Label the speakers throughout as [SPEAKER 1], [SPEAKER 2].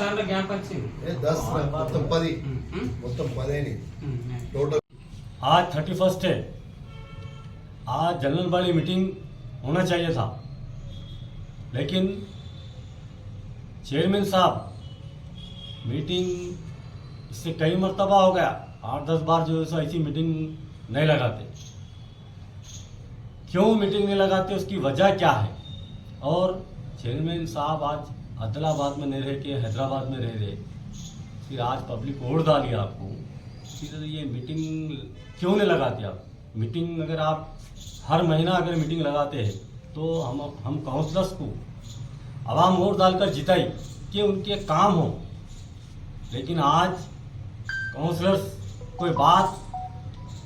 [SPEAKER 1] సార్లు గ్యాప్ వచ్చింది
[SPEAKER 2] ఏ దస్ రా, మొత్తం పది
[SPEAKER 1] ఉమ్,
[SPEAKER 2] మొత్తం పదేని
[SPEAKER 1] ఉమ్,
[SPEAKER 2] టోటల్
[SPEAKER 3] आज थर्टी फर्स्ट है आज जनरल बॉडी मीटिंग होना चाहिए था लेकिन चेयरमैन साहब मीटिंग इससे कई मरतबा हो गया आठ दस बार जो है सो ऐसी मीटिंग नहीं लगाते क्यों मीटिंग नहीं लगाते उसकी वजह क्या है और चेयरमैन साहब आज अदलाबाद में नहीं रह के हैदराबाद में रह रहे, फिर आज पब्लिक वोट डाली आपको, फिर ये मीटिंग क्यों नहीं लगाते आप? मीटिंग अगर आप हर महीना अगर मीटिंग लगाते हैं तो हम हम काउंसलर्स को आवाम वोट डालकर जिताई, कि उनके काम हो। लेकिन आज काउंसलर्स कोई बात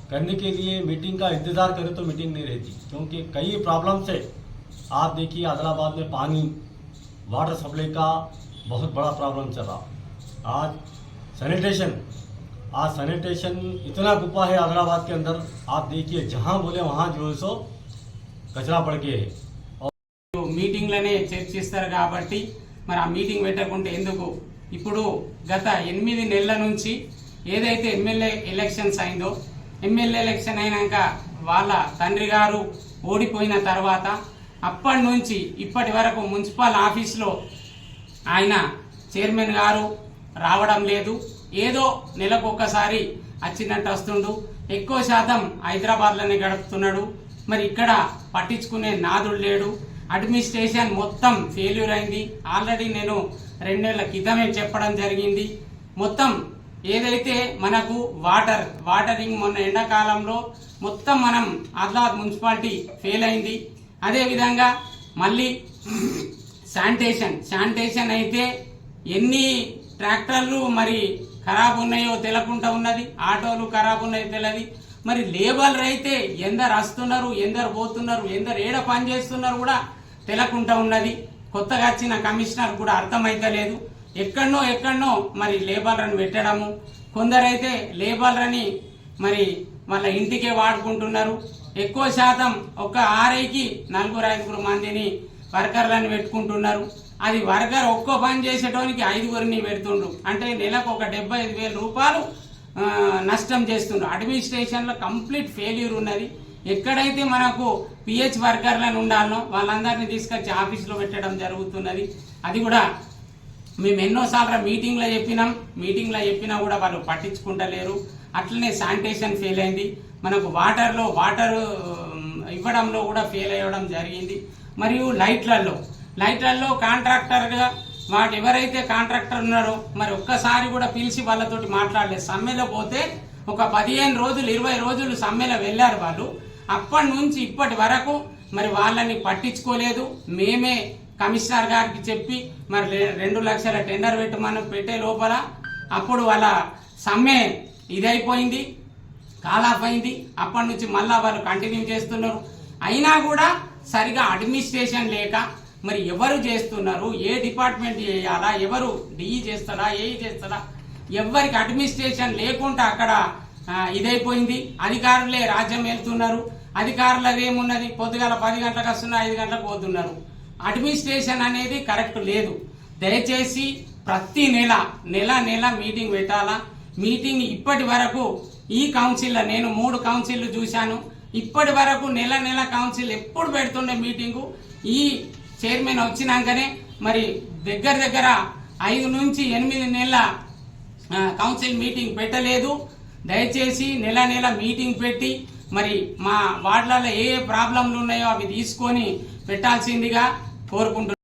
[SPEAKER 3] करने के लिए मीटिंग का इंतज़ार करें तो मीटिंग नहीं रहती, क्योंकि कई प्रॉब्लम से आप देखिए आदिलाबाद में पानी वाटर सप्लाई का बहुत बड़ा प्रॉब्लम चल रहा आज सैनिटेशन आज सैनिटेशन इतना गुप्पा है आदिलाबाद के अंदर आप देखिए जहाँ बोले वहाँ जो है सो कचरा पड़ गए है
[SPEAKER 1] మీటింగ్లనే చర్చిస్తారు కాబట్టి మరి ఆ మీటింగ్ పెట్టకుంటే ఎందుకు ఇప్పుడు గత ఎనిమిది నెలల నుంచి ఏదైతే ఎమ్మెల్యే ఎలక్షన్స్ అయిందో ఎమ్మెల్యే ఎలక్షన్ అయినాక వాళ్ళ తండ్రి గారు ఓడిపోయిన తర్వాత అప్పటి నుంచి ఇప్పటి వరకు మున్సిపల్ ఆఫీస్లో ఆయన చైర్మన్ గారు రావడం లేదు. ఏదో నెలకు ఒక్కసారి వచ్చినట్టు వస్తుండు. ఎక్కువ శాతం హైదరాబాద్లోనే గడుపుతున్నాడు. మరి ఇక్కడ పట్టించుకునే నాదుడు లేడు. అడ్మినిస్ట్రేషన్ మొత్తం ఫెయిల్యూర్ అయింది. ఆల్రెడీ నేను రెండేళ్ళ క్రితమే చెప్పడం జరిగింది. మొత్తం ఏదైతే మనకు వాటర్ వాటరింగ్ మొన్న ఎండాకాలంలో మొత్తం మనం ఆదిలాబాద్ మున్సిపాలిటీ ఫెయిల్ అయింది. అదేవిధంగా మళ్ళీ శానిటేషన్. శానిటేషన్ అయితే ఎన్ని ట్రాక్టర్లు మరి ఖరాబ్ ఉన్నాయో తెలకుండా ఉన్నది ఆటోలు ఖరాబ్ ఉన్నాయో తెలియదు మరి లేబర్లు అయితే ఎందరు వస్తున్నారు ఎందరు పోతున్నారు ఎందరు ఏడ పని చేస్తున్నారు కూడా తెలకుండా ఉన్నది. కొత్తగా వచ్చిన కమిషనర్ కూడా అర్థమైతలేదు. ఎక్కడనో ఎక్కడనో మరి లేబర్లను పెట్టడము. కొందరైతే లేబర్లని మరి వాళ్ళ ఇంటికే వాడుకుంటున్నారు. ఎక్కువ శాతం ఒక ఆర్ఐకి నలుగురు ఐదుగురు మందిని వర్కర్లను పెట్టుకుంటున్నారు. అది వర్కర్ ఒక్కో పని చేసేటోనికి ఐదుగురిని పెడుతుండ్రు. అంటే నెలకు ఒక డెబ్బై ఐదు వేల రూపాయలు నష్టం చేస్తుండ్రు. అడ్మినిస్ట్రేషన్లో కంప్లీట్ ఫెయిల్యూర్ ఉన్నది. ఎక్కడైతే మనకు పిహెచ్ వర్కర్లను ఉండాలనో వాళ్ళందరినీ తీసుకొచ్చి ఆఫీస్లో పెట్టడం జరుగుతున్నది. అది కూడా మేము ఎన్నోసార్లు మీటింగ్లో చెప్పినాం. మీటింగ్లో చెప్పినా కూడా వాళ్ళు పట్టించుకుంటలేరు. అట్లనే శానిటేషన్ ఫెయిల్ అయింది. మనకు వాటర్లో వాటర్ ఇవ్వడంలో కూడా ఫెయిల్ అవ్వడం జరిగింది. మరియు లైట్లలో లైట్లలో కాంట్రాక్టర్గా వాటి ఎవరైతే కాంట్రాక్టర్ ఉన్నారో మరి ఒక్కసారి కూడా పిలిచి వాళ్ళతోటి మాట్లాడలేదు. సమ్మెలో పోతే ఒక పదిహేను రోజులు ఇరవై రోజులు సమ్మెలో వెళ్ళారు వాళ్ళు. అప్పటి నుంచి ఇప్పటి వరకు మరి వాళ్ళని పట్టించుకోలేదు. మేమే కమిషనర్ గారికి చెప్పి మరి రెండు లక్షల టెండర్ పెట్టమని పెట్టే లోపల అప్పుడు వాళ్ళ సమ్మె ఇదైపోయింది. కాల్ ఆఫ్ అయింది. అప్పటి నుంచి మళ్ళీ వాళ్ళు కంటిన్యూ చేస్తున్నారు. అయినా కూడా సరిగా అడ్మినిస్ట్రేషన్ లేక మరి ఎవరు చేస్తున్నారు? ఏ డిపార్ట్మెంట్ చేయాలా? ఎవరు డిఈ చేస్తారా? ఏఈ చేస్తారా? ఎవరికి అడ్మినిస్ట్రేషన్ లేకుండా అక్కడ ఇదైపోయింది. అధికారులే రాజ్యం వెళ్తున్నారు అధికారులది ఏమున్నది? పొద్దుగాల పది గంటలకు వస్తున్నారు ఐదు గంటలకు పోతున్నారు. అడ్మినిస్ట్రేషన్ అనేది కరెక్ట్ లేదు. దయచేసి ప్రతి నెల నెల నెల మీటింగ్ పెట్టాలా? మీటింగ్ ఇప్పటి వరకు ఈ కౌన్సిల్లో నేను మూడు కౌన్సిల్లు చూశాను. ఇప్పటి వరకు నెల నెల కౌన్సిల్ ఎప్పుడు పెడుతుండే మీటింగు? ఈ చైర్మన్ వచ్చినాకనే మరి దగ్గర దగ్గర ఐదు నుంచి ఎనిమిది నెలల కౌన్సిల్ మీటింగ్ పెట్టలేదు. దయచేసి నెల నెల మీటింగ్ పెట్టి మరి మా వార్డులలో ఏ ఏ ప్రాబ్లంలు ఉన్నాయో అవి తీసుకొని పెట్టాల్సిందిగా కోరుకుంటున్నాను